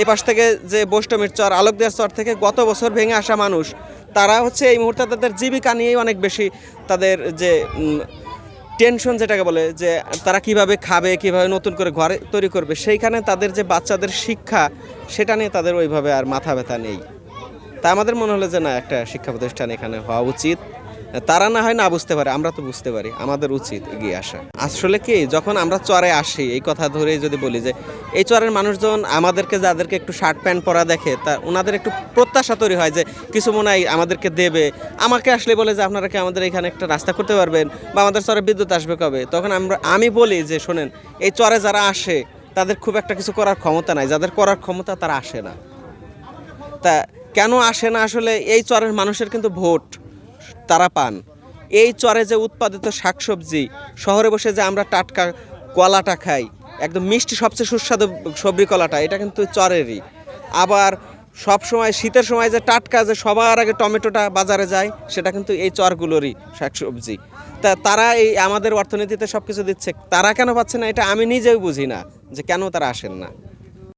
এই পাশ থেকে যে বৈষ্টমীর চর, আলোকদের চর থেকে গত বছর ভেঙে আসা মানুষ, তারা হচ্ছে এই মুহূর্তে তাদের জীবিকা নিয়েই অনেক বেশি তাদের যে টেনশন যেটাকে বলে যে, তারা কীভাবে খাবে, কীভাবে নতুন করে ঘরে তৈরি করবে, সেইখানে তাদের যে বাচ্চাদের শিক্ষা, সেটা নিয়ে তাদের ওইভাবে আর মাথা ব্যথা নেই। তা আমাদের মনে হলো যে না, একটা শিক্ষা প্রতিষ্ঠান এখানে হওয়া উচিত। তারা না হয় না বুঝতে পারে, আমরা তো বুঝতে পারি, আমাদের উচিত এগিয়ে আসা। আসলে কি, যখন আমরা চরে আসি, এই কথা ধরেই যদি বলি যে, এই চরের মানুষজন আমাদেরকে, যাদেরকে একটু শার্ট প্যান্ট পরা দেখে, তা ওনাদের একটু প্রত্যাশা তৈরি হয় যে, কিছু মনে হয় আমাদেরকে দেবে। আমাকে আসলে বলে যে, আপনারা কি আমাদের এখানে একটা রাস্তা করতে পারবেন? বা আমাদের চরে বিদ্যুৎ আসবে কবে? তখন আমরা, আমি বলি যে, শোনেন, এই চরে যারা আসে, তাদের খুব একটা কিছু করার ক্ষমতা নাই। যাদের করার ক্ষমতা, তারা আসে না। তা কেন আসে না? আসলে এই চরের মানুষের কিন্তু ভোট। তারা পান। এই চরে যে উৎপাদিত শাকসবজি, শহরে বসে যে আমরা টাটকা কলাটা খাই, একদম মিষ্টি সবচেয়ে সুস্বাদু সবজি কলাটা, এটা কিন্তু চরেরই। আবার সব সময় শীতের সময় যে টাটকা যে সবার আগে টমেটোটা বাজারে যায়, সেটা কিন্তু এই চরগুলোরই শাকসবজি। তা তারা এই আমাদের অর্থনীতিতে সব কিছু দিচ্ছে, তারা কেন পাচ্ছে না, এটা আমি নিজেও বুঝি না যে কেন তারা আসেন না।